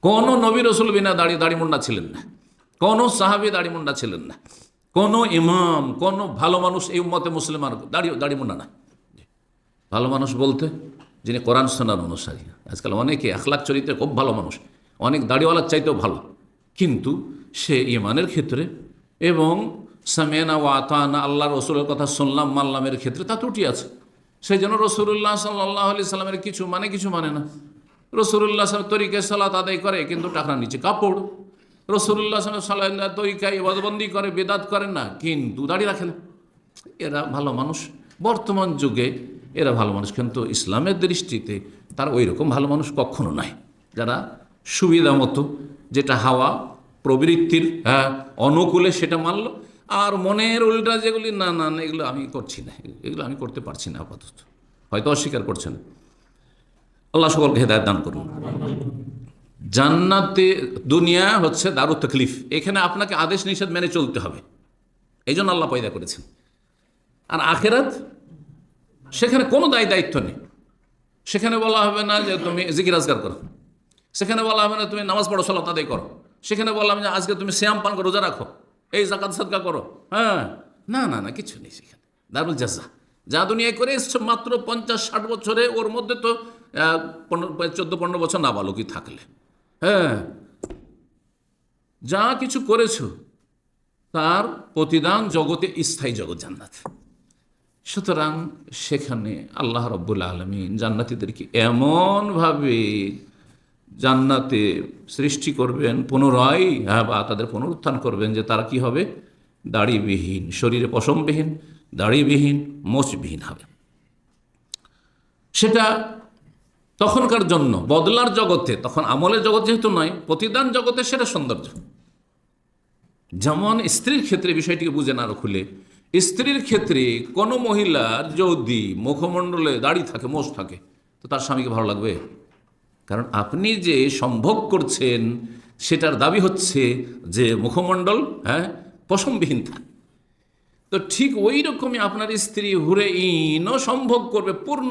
কোনো নবী রসুল বিনা দাড়ি মুন্ডা ছিলেন না। কোনো সাহাবি দাড়ি মুন্ডা ছিলেন না। কোনো ইমাম, কোনো ভালো মানুষ এই উম্মতে মুসলিমান দাড়ি দাড়ি মুন্ডা না। ভালো মানুষ বলতে যিনি কোরআন শোনার অনুসারী। আজকাল অনেকে আখলাখ চরিত্রে খুব ভালো মানুষ। অনেক দাড়িওয়ালার চাইতেও ভালো। কিন্তু সে ইমানের ক্ষেত্রে এবং সামেনা ও আতানা আল্লাহ রসুলের কথা শুনলাম মাল্লামের ক্ষেত্রে তা ত্রুটি আছে। সেই জন্য রসুল্লাহ সাল্লাহ আলি সাল্লামের কিছু মানে কিছু মানে না। রসুল্লাহ সাহেব তরিকে সালাত আদায় করে, কিন্তু টাকার নিচে কাপড়। রসুল্লাহ সাল্লাহ তরিকায় ইবাদবন্দি করে, বেদাত করেন না, কিন্তু দাড়ি রাখে না এরা ভালো মানুষ। বর্তমান যুগে এরা ভালো মানুষ, কিন্তু ইসলামের দৃষ্টিতে তার ওই রকম ভালো মানুষ কখনো নাই। যারা সুবিধা মতো যেটা হাওয়া, প্রবৃত্তির হ্যাঁ অনুকূলে সেটা মানল, আর মনের উল্টা যেগুলি, না না না, এগুলো আমি করছি না, এগুলো আমি করতে পারছি না আপাতত। হয়তো অস্বীকার করছে না আল্লাহ সকলকে হেদায়ত দান করুন। জান্নাতে দুনিয়া হচ্ছে দারু তকলিফ। এখানে আপনাকে আদেশ নিষেধ মেনে চলতে হবে। এই জন্য আল্লাহ পয়দা করেছেন। আর আখেরাত, সেখানে কোনো দায় দায়িত্ব নেই। সেখানে বলা হবে না যে তুমি জিকির আজগার করো। সেখানে বলা হবে না তুমি নামাজ পড়ো, সলাত আদায় করো। সেখানে বললাম যে আজকে তুমি শ্যাম পান করো, রোজা রাখো। এই জাকাত সাদকা করো। হ্যাঁ। না না না, কিছু নেই সেখানে। দারুল জাজা। যা দুনিয়ায় করে মাত্র পঞ্চাশ, ষাট বছরে, ওর মধ্যে তো চোদ্দ, পনেরো বছর নাবালকই থাকলে। হ্যাঁ। যা কিছু করেছ, তার প্রতিদান জগতে স্থায়ী জগৎ জান্নাত। সুতরাং সেখানে আল্লাহ রব্বুল আলমিন জান্নাতিদেরকে এমনভাবে জান্নাতে সৃষ্টি করবেন, পুনরায় হ্যাঁ বা তাদের পুনরুত্থান করবেন যে তারা কি হবে? দাড়িবিহীন, শরীরে পশমবিহীন, দাড়িবিহীন, মোচবিহীন হবে। সেটা তখনকার জন্য, বদলার জগতে, তখন আমলের জগৎ যেহেতু নয়, প্রতিদান জগতে সেটা সৌন্দর্য। যেমন স্ত্রীর ক্ষেত্রে বিষয়টিকে বুঝে না খুলে, স্ত্রীর ক্ষেত্রে কোনো মহিলার যদি মুখমণ্ডলে দাড়ি থাকে, মোষ থাকে, তো তার স্বামীকে ভালো লাগবে? কারণ আপনি যে সম্ভোগ করছেন, সেটার দাবি হচ্ছে যে মুখমণ্ডল হ্যাঁ পশমবিহীন থাক। তো ঠিক ওই রকমই আপনার স্ত্রী হুরে ইনও সম্ভোগ করবে পূর্ণ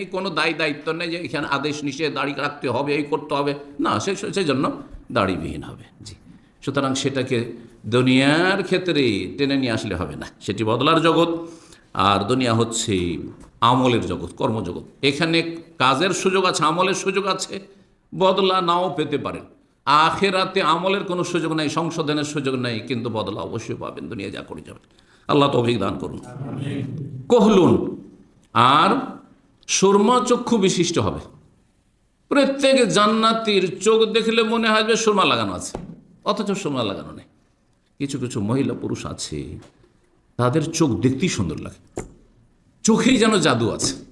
মাত্রায় কোনো দায় দায়িত্ব নেই যে এখানে আদেশ নিষেধ দাড়ি রাখতে হবে এই করতে হবে। না সে সেই জন্য দাড়িবিহীন হবে। জি। সুতরাং সেটাকে দুনিয়ার ক্ষেত্রে টেনে নিয়ে আসলে হবে না। সেটি বদলার জগৎ। আর দুনিয়া হচ্ছে আমলের জগৎ কর্মজগৎ। এখানে কাজের সুযোগ আছে আমলের সুযোগ আছে। বদলা নাও পেতে পারেন। আখেরাতে আমলের কোনো সুযোগ নেই সংশোধনের সুযোগ নেই কিন্তু বদলা অবশ্যই পাবেন দুনিয়া যা করে যাবেন। আল্লাহ তৌফিক দান করুন। কহলুন। আর সুরমা চক্ষু বিশিষ্ট হবে। প্রত্যেক জান্নাতির চোখ দেখলে মনে হয় যে সুরমা লাগানো আছে, অথচ সুরমা লাগানো নেই। কিছু কিছু মহিলা পুরুষ আছে, তাদের চোখ দেখতেই সুন্দর লাগে। চোখেই যেন জাদু আছে।